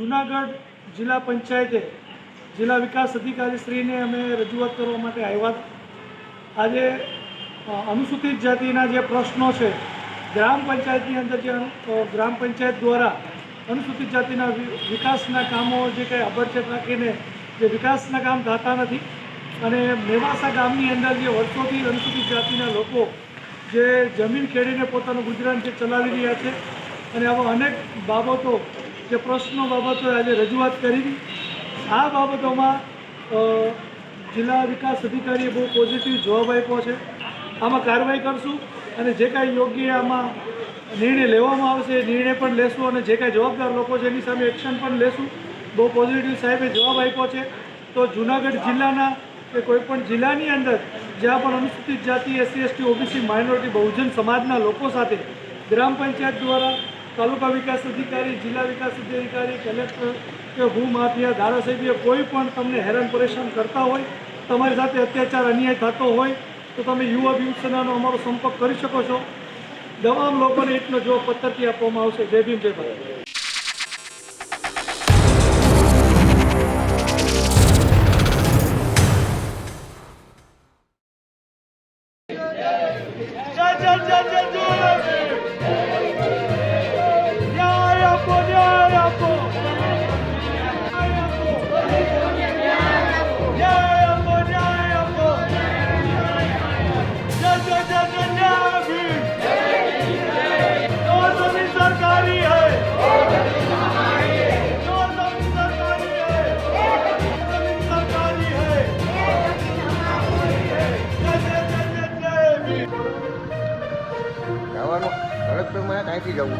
જુનાગઢ જિલ્લા પંચાયતે જિલ્લા વિકાસ અધિકારી શ્રીને અમે રજૂઆત કરવા માટે આવ્યા આજે અનુસૂચિત જાતિના જે પ્રશ્નો છે, ગ્રામ પંચાયતની અંદર જે ગ્રામ પંચાયત દ્વારા અનુસૂચિત જાતિના વિકાસના કામો જે કંઈ આબડછેટ રાખીને જે વિકાસના કામ થતા નથી અને મેવાસા ગામની અંદર જે વર્ષોથી અનુસૂચિત જાતિના લોકો જે જમીન ખેડીને પોતાનું ગુજરાન જે ચલાવી રહ્યા છે અને આવા અનેક બાબતો જે પ્રશ્નો બાબતો આજે રજૂઆત કરી. આ બાબતોમાં જિલ્લા વિકાસ અધિકારીએ બહુ પોઝિટિવ જવાબ આપ્યો છે. આમાં કાર્યવાહી કરશું અને જે કાંઈ યોગ્ય આમાં નિર્ણય લેવામાં આવશે એ નિર્ણય પણ લેશું અને જે કાંઈ જવાબદાર લોકો છે એની સામે એક્શન પણ લેશું. બહુ પોઝિટિવ સાહેબે જવાબ આપ્યો છે. તો જુનાગઢ જિલ્લાના કે કોઈપણ જિલ્લાની અંદર જ્યાં પણ અનુસૂચિત જાતિ, એસસી, એસટી, ઓબીસી, માઇનોરિટી, બહુજન સમાજના લોકો સાથે ગ્રામ પંચાયત દ્વારા તાલુકા વિકાસ અધિકારી, જિલ્લા વિકાસ અધિકારી, કલેક્ટર કે હું માફિયા ધારાસભ્ય કોઈ પણ તમને હેરાન પરેશાન કરતા હોય, તમારી સાથે અત્યાચાર, અન્યાય થતો હોય, તો તમે યુવા વિવસેનાનો અમારો સંપર્ક કરી શકો છો. તમામ લોકોને એટલો જો પત્રથી આપવામાં આવશે. જય ભીમ, જય ભારત. જવાનું. ભરતભાઈ મારે કાંઈથી જવું.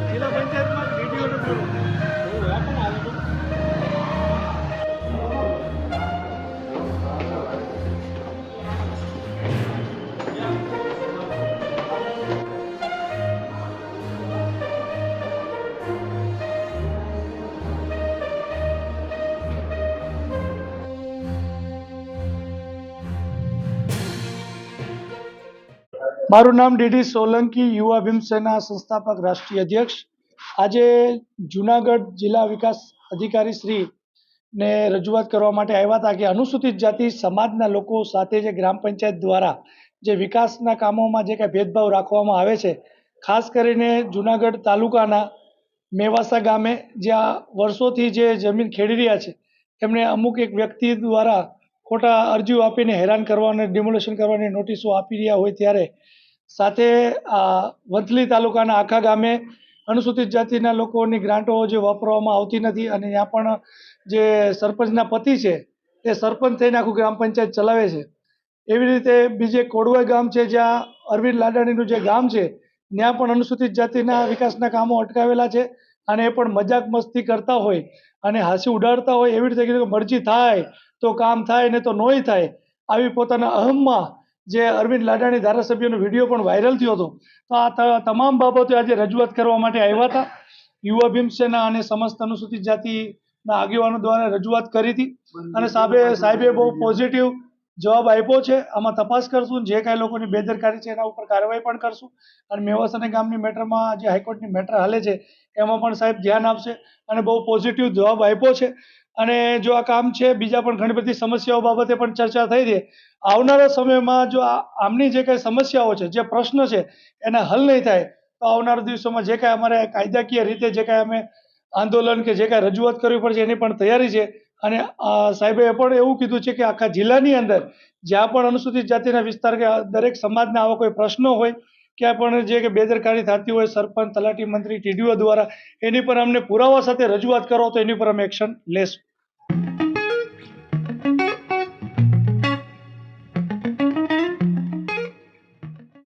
મારું નામ ડીડી સોલંકી યુવા ભીમસેના સંસ્થાપક રાષ્ટ્રીય અધ્યક્ષ. આજે જુનાગઢ જિલ્લા વિકાસ અધિકારી શ્રી ને રજૂઆત કરવા માટે આવ્યા હતા કે અનુસૂચિત જાતિ સમાજના લોકો સાથે જે ગ્રામ પંચાયત દ્વારા જે વિકાસના કામોમાં જે કાંઈ ભેદભાવ રાખવામાં આવે છે, ખાસ કરીને જુનાગઢ તાલુકાના મેવાસા ગામે જ્યાં વર્ષોથી જે જમીન ખેડી રહ્યા છે એમને અમુક એક વ્યક્તિ દ્વારા ખોટા અરજીઓ આપીને હેરાન કરવા ડિમોલેશન કરવાની નોટિસો આપી રહ્યા હોય ત્યારે સાથે આ વંથલી તાલુકાના આખા ગામે અનુસૂચિત જાતિના લોકોની ગ્રાન્ટો જે વાપરવામાં આવતી નથી અને ત્યાં પણ જે સરપંચના પતિ છે એ સરપંચ થઈને આખું ગ્રામ પંચાયત ચલાવે છે. એવી રીતે બીજે કોડવાઈ ગામ છે જ્યાં અરવિંદ લાડાણીનું જે ગામ છે, ત્યાં પણ અનુસૂચિત જાતિના વિકાસના કામો અટકાવેલા છે. અને એ પણ મજાક મસ્તી કરતા હોય અને હાંસી ઉડાડતા હોય એવી રીતે કીધું કે મરજી થાય તો કામ થાય ને તો નોય થાય. આવી પોતાના અહમમાં જે અરવિંદ લાડાણી ધારાસભ્યનો વીડિયો પણ વાયરલ થયો હતો. તો આ તમામ બાબતો આજે રજૂઆત કરવા માટે આવ્યા હતા. યુવા ભીમસેના અને સમસ્ત અનુસૂચિત જાતિના આગેવાનો દ્વારા રજૂઆત કરી હતી. અને સાહેબે સાહેબે બહુ પોઝિટિવ જવાબ આપ્યો છે. આમાં તપાસ કરશું, જે કાંઈ લોકોની બેદરકારી છે એના ઉપર કાર્યવાહી પણ કરશું. અને મેવાસને ગામની મેટરમાં જે હાઈકોર્ટની મેટર હાલે છે, એમાં પણ સાહેબ ધ્યાન આપશે અને બહુ પોઝિટિવ જવાબ આપ્યો છે. અને જો આ કામ છે, બીજા પણ ઘણી બધી સમસ્યાઓ બાબતે પણ ચર્ચા થઈ છે. આવનારા સમયમાં જો આમની જે કાંઈ સમસ્યાઓ છે, જે પ્રશ્ન છે, એના હલ નહીં થાય, તો આવનારા દિવસોમાં જે કાંઈ અમારે કાયદાકીય રીતે જે કાંઈ અમે આંદોલન કે જે કાંઈ રજૂઆત કરવી પડશે એની પણ તૈયારી છે. અને સાહેબે પણ એવું કીધું છે કે આખા જિલ્લાની અંદર જ્યાં પણ અનુસૂચિત જાતિના વિસ્તાર કે દરેક સમાજના આવા કોઈ પ્રશ્નો હોય, ક્યાં પણ જે કે બેદરકારી થતી હોય, સરપંચ, તલાટી મંત્રી ટીડીઓ દ્વારા, એની પર અમને પુરાવા સાથે રજૂઆત કરો તો એની પર અમે એક્શન લેશું.